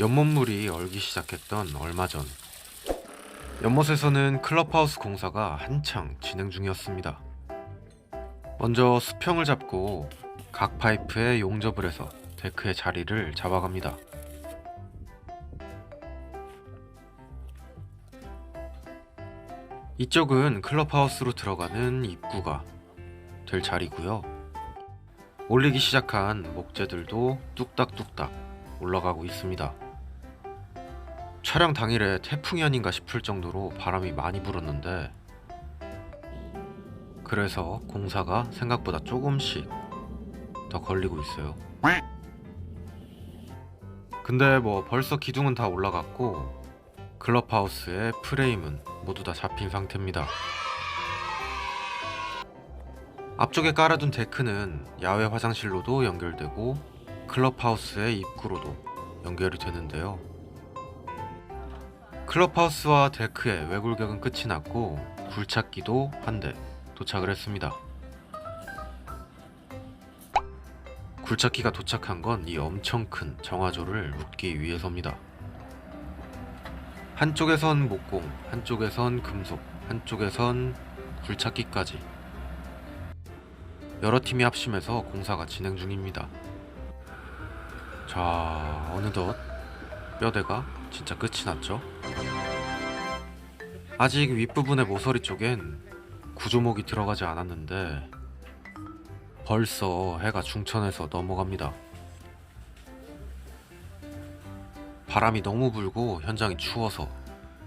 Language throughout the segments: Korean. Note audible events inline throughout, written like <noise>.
연못물이 얼기 시작했던 얼마 전 연못에서는 클럽하우스 공사가 한창 진행 중이었습니다. 먼저 수평을 잡고 각 파이프에 용접을 해서 데크의 자리를 잡아갑니다. 이쪽은 클럽하우스로 들어가는 입구가 될 자리고요. 올리기 시작한 목재들도 뚝딱뚝딱 올라가고 있습니다. 촬영 당일에 태풍이 아닌가 싶을 정도로 바람이 많이 불었는데 그래서 공사가 생각보다 조금씩 더 걸리고 있어요. 근데 뭐 벌써 기둥은 다 올라갔고 클럽하우스의 프레임은 모두 다 잡힌 상태입니다. 앞쪽에 깔아둔 데크는 야외 화장실로도 연결되고 클럽하우스의 입구로도 연결이 되는데요. 클럽하우스와 데크의 외굴격은 끝이 났고 굴착기도 한 대 도착을 했습니다. 굴착기가 도착한 건 이 엄청 큰 정화조를 묶기 위해서입니다. 한쪽에선 목공, 한쪽에선 금속, 한쪽에선 굴착기까지 여러 팀이 합심해서 공사가 진행 중입니다. 자, 어느덧 뼈대가 진짜 끝이 났죠? 아직 윗부분의 모서리 쪽엔 구조목이 들어가지 않았는데 벌써 해가 중천에서 넘어갑니다. 바람이 너무 불고 현장이 추워서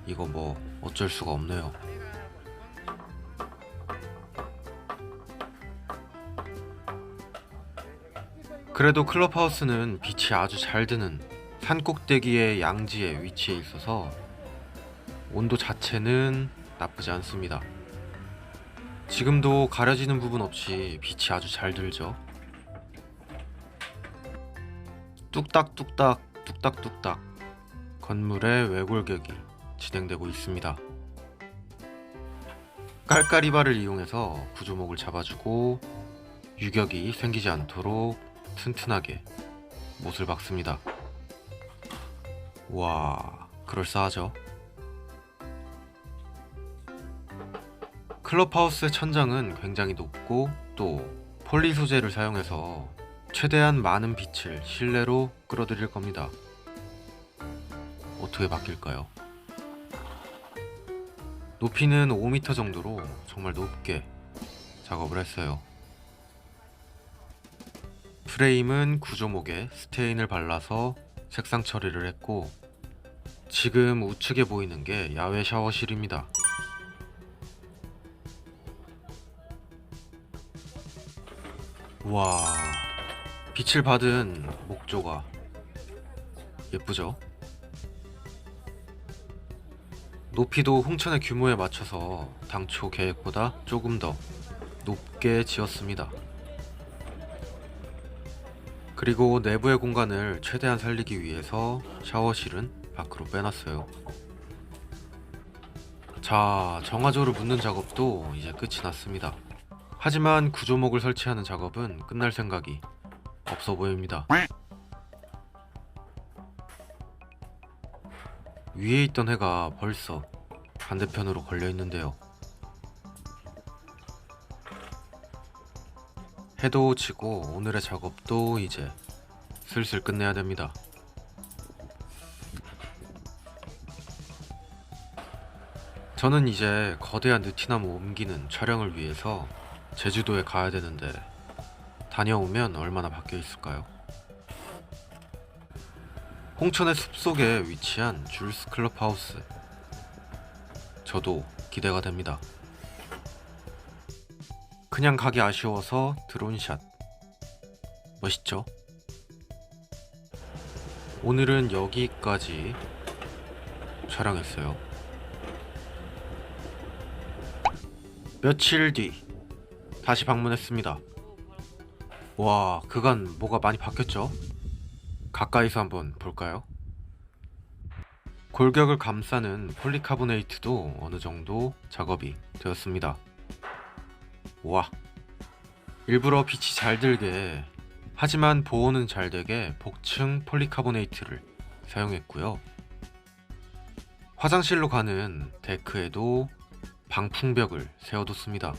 이거 뭐 어쩔 수가 없네요. 그래도 클럽하우스는 빛이 아주 잘 드는 산 꼭대기의 양지에 위치해 있어서 온도 자체는 나쁘지 않습니다. 지금도 가려지는 부분 없이 빛이 아주 잘 들죠. 뚝딱뚝딱 뚝딱뚝딱 건물의 외골격이 진행되고 있습니다. 깔깔이바를 이용해서 구조목을 잡아주고 유격이 생기지 않도록 튼튼하게 못을 박습니다. 와, 그럴싸하죠. 클럽하우스의 천장은 굉장히 높고 또 폴리 소재를 사용해서 최대한 많은 빛을 실내로 끌어들일 겁니다. 어떻게 바뀔까요? 높이는 5m 정도로 정말 높게 작업을 했어요. 프레임은 구조목에 스테인을 발라서 색상 처리를 했고 지금 우측에 보이는 게 야외 샤워실입니다. 와 빛을 받은 목조가 예쁘죠? 높이도 홍천의 규모에 맞춰서 당초 계획보다 조금 더 높게 지었습니다. 그리고 내부의 공간을 최대한 살리기 위해서 샤워실은 밖으로 빼놨어요. 자, 정화조를 묻는 작업도 이제 끝이 났습니다. 하지만 구조목을 설치하는 작업은 끝날 생각이 없어 보입니다. 위에 있던 해가 벌써 반대편으로 걸려 있는데요. 해도 지고 오늘의 작업도 이제 슬슬 끝내야 됩니다. 저는 이제 거대한 느티나무 옮기는 촬영을 위해서 제주도에 가야 되는데 다녀오면 얼마나 바뀌어 있을까요? 홍천의 숲속에 위치한 줄스 클럽하우스 저도 기대가 됩니다. 그냥 가기 아쉬워서 드론샷 멋있죠? 오늘은 여기까지 촬영했어요. 며칠 뒤 다시 방문했습니다. 와, 그간 뭐가 많이 바뀌었죠? 가까이서 한번 볼까요? 골격을 감싸는 폴리카보네이트도 어느 정도 작업이 되었습니다. 와, 일부러 빛이 잘 들게 하지만 보호는 잘 되게 복층 폴리카보네이트를 사용했고요. 화장실로 가는 데크에도 방풍벽을 세워뒀습니다.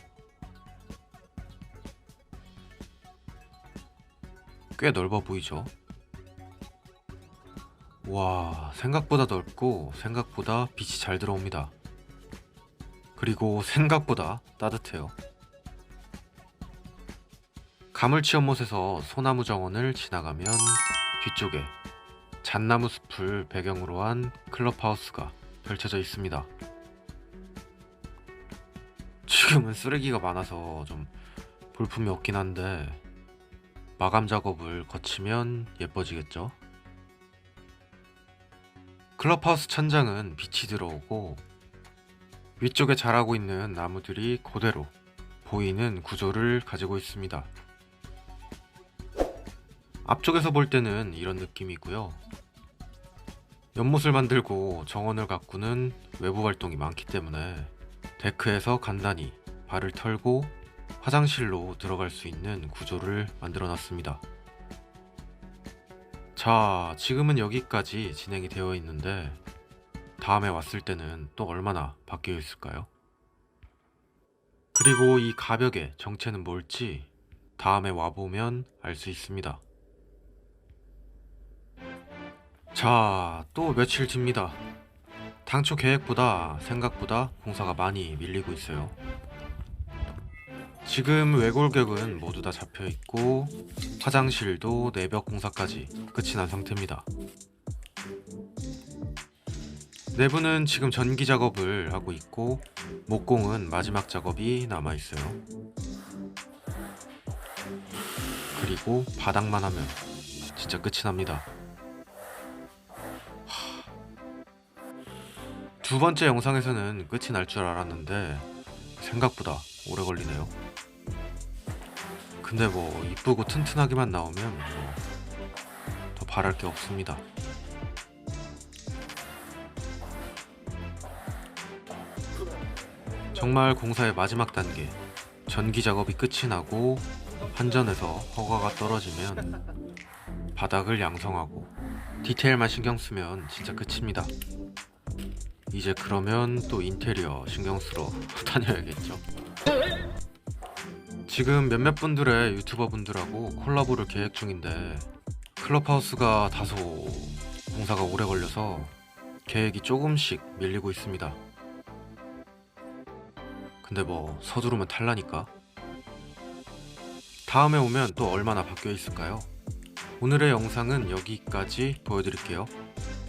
꽤 넓어 보이죠? 와, 생각보다 넓고 생각보다 빛이 잘 들어옵니다. 그리고 생각보다 따뜻해요. 가물치 연못에서 소나무 정원을 지나가면 뒤쪽에 잣나무 숲을 배경으로 한 클럽하우스가 펼쳐져 있습니다. 지금은 쓰레기가 많아서 좀 볼품이 없긴 한데 마감 작업을 거치면 예뻐지겠죠? 클럽하우스 천장은 빛이 들어오고 위쪽에 자라고 있는 나무들이 그대로 보이는 구조를 가지고 있습니다. 앞쪽에서 볼 때는 이런 느낌이고요. 연못을 만들고 정원을 가꾸는 외부 활동이 많기 때문에 데크에서 간단히 발을 털고 화장실로 들어갈 수 있는 구조를 만들어 놨습니다. 자, 지금은 여기까지 진행이 되어 있는데 다음에 왔을 때는 또 얼마나 바뀌어 있을까요? 그리고 이 가벽의 정체는 뭘지 다음에 와보면 알 수 있습니다. 자, 또 며칠 뒤입니다. 당초 계획보다 생각보다 공사가 많이 밀리고 있어요. 지금 외골격은 모두 다 잡혀 있고 화장실도 내벽 공사까지 끝이 난 상태입니다. 내부는 지금 전기 작업을 하고 있고 목공은 마지막 작업이 남아 있어요. 그리고 바닥만 하면 진짜 끝이 납니다. 두 번째 영상에서는 끝이 날 줄 알았는데 생각보다 오래 걸리네요. 근데 뭐 이쁘고 튼튼하게만 나오면 뭐 더 바랄 게 없습니다. 정말 공사의 마지막 단계 전기 작업이 끝이 나고 한전에서 허가가 떨어지면 바닥을 양성하고 디테일만 신경 쓰면 진짜 끝입니다. 이제 그러면 또 인테리어 신경 쓰러 <laughs> 다녀야겠죠. 지금 몇몇 분들의 유튜버 분들하고 콜라보를 계획 중인데 클럽하우스가 다소 공사가 오래 걸려서 계획이 조금씩 밀리고 있습니다. 근데 뭐 서두르면 탈라니까. 다음에 오면 또 얼마나 바뀌어 있을까요? 오늘의 영상은 여기까지 보여드릴게요.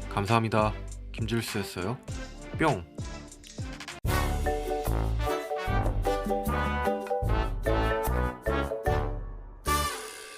감사합니다. 김줄수였어요. 뿅!